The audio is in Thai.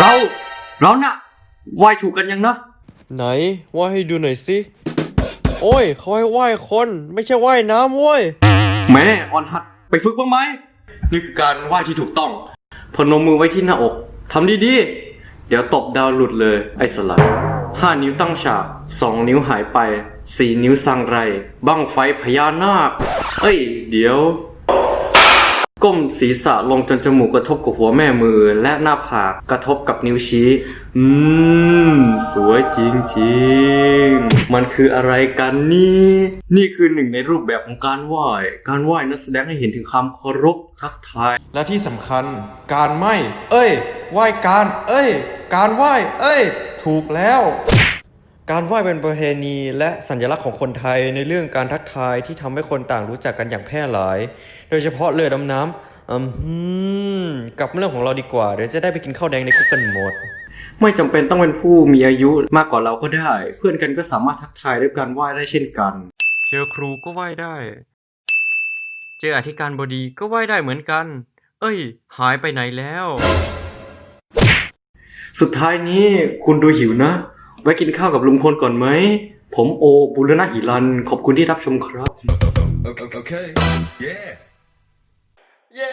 เราเราน่ะไหวถูกกันยังนะ ไหนว่าให้ดูหน่อยสิ โอ้ยเขาให้ว่ายคน ไม่ใช่ว่ายน้ำเว้ยแม่ออนหัดไปฝึกบ้างไหมนี่คือการไหว้ที่ถูกต้อง พนมมือไว้ที่หน้าอกทำดีๆ เดี๋ยวตบดาวหลุดเลยไอ้สลัดห้านิ้วตั้งฉากสองนิ้วหายไป สี่นิ้วสั่งไรบั้งไฟพญานาค เอ้ย เดี๋ยว ก้มศีรษะลงจนจมูกกระทบกับหัวแม่มือ และหน้าผากกระทบกับนิ้วชี้ อืม สวยจริงๆ มันคืออะไรกันนี่ นี่คือหนึ่งในรูปแบบของการไหว้ การไหว้นั้นแสดงให้เห็นถึงความเคารพทักทาย และที่สำคัญการไหว้เอ้ย ไหว้การ เอ้ย การไหว้ เอ้ย ถูกแล้ว การไหว้เป็นประเพณีและสัญลักษณ์ของคนไทยในเรื่องการทักทายที่ทำให้คนต่างรู้จักกันอย่างแพร่หลาย โดยเฉพาะเรือดำน้ำอืมหืมกลับมาเรื่องของเราดีกว่า เดี๋ยวจะได้ไปกินข้าวแดงในคุกกันหมด ไม่จำเป็นต้องเป็นผู้มีอายุมากกว่าเราก็ได้ เพื่อนกันก็สามารถทักทายด้วยการไหว้ได้เช่นกัน เจอครูก็ไหว้ได้ เจออธิการบดีก็ไหว้ได้เหมือนกัน เอ้ย หายไปไหนแล้ว สุดท้ายนี้คุณดูหิวนะไว้กินข้าวกับลุงพลก่อนไหม ผมโอบุรณะหิรัน ขอบคุณที่รับชมครับ Okay. okay. Yeah. เย้